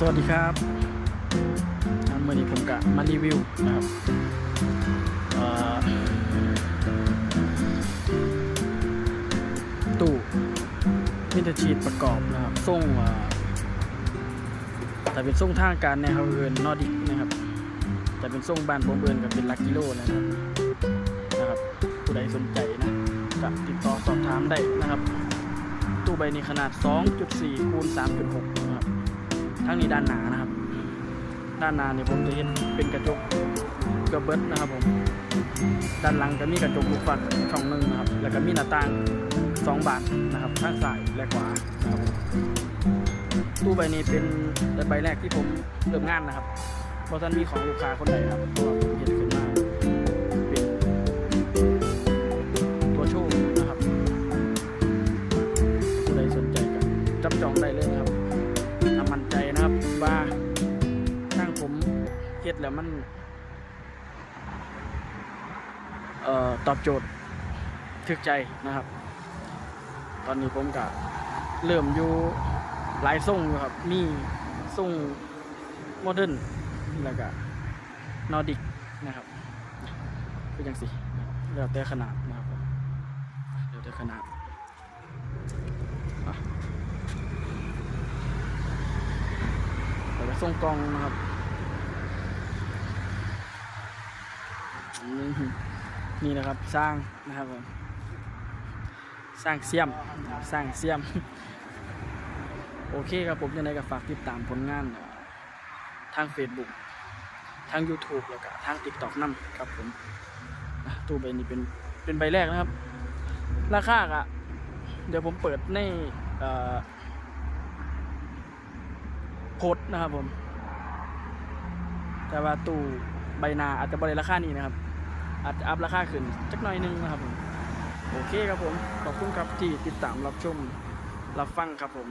สวัสดีครับอ่ามื่อนี้ผมกะมารีวิวนะครับตู้มิเตอร์ชีตประกอบนะครับส่งแต่เป็นส่งทางการในะครับเอินนอดิกนะครับแต่เป็นส่งบ้านผมเอินกับเป็นลักกิโลนะครับนะครับผู้ใดสนใจนะก็ติดต่อสอบถามได้นะครับ ตู้ใบนี้ขนาด 2.4คูณ3.6นะครับ ทั้งนี้ด้านหนานะครับ ด้านหน้าเนี่ยผมจะเห็นเป็นกระจกกระเบิดนะครับผมด้านหลังก็มีกระจกลูกฟันช่องหนึ่งนะครับ แล้วก็มีหน้าต่างสองบานนะครับข้างซ้ายและขวานะครับตู้ใบนี้เป็นใบแรกที่ผมเริ่มงานนะครับเพราะท่านมีของลูกค้าคนใดครับเห็น แล้วมัน เอ่อตอบโจทย์ถึกใจนะครับ ตอนนี้ผมก็เริ่มอยู่หลายทรงอยู่ครับ มีทรงโมเดิร์นแล้วก็นอร์ดิกนะครับคือจังสิแล้วแต่ขนาดนะครับแล้วแต่ขนาดแล้วก็ส่งกล่องนะครับ นี่นะครับสร้างนะครับผมสร้างเสียมสร้างเสียม โอเคครับผมยังไงก็ฝากติดตามผลงานทาง Facebook ทาง YouTube แล้วก็ทาง TikTok นำครับผมตู้ใบนี้เป็นเป็นใบแรกนะครับ ราคาอะเดี๋ยวผมเปิดในอ่อโพสนะครับผม แต่ว่าตู้ใบนาอาจจะบริราคานี้นะครับ อาจจะอัพราคาขึ้นจักหน่อยหนึงนะครับผมโอเคครับผมขอบคุณครับที่ติดตามรับชมรับฟังครับผม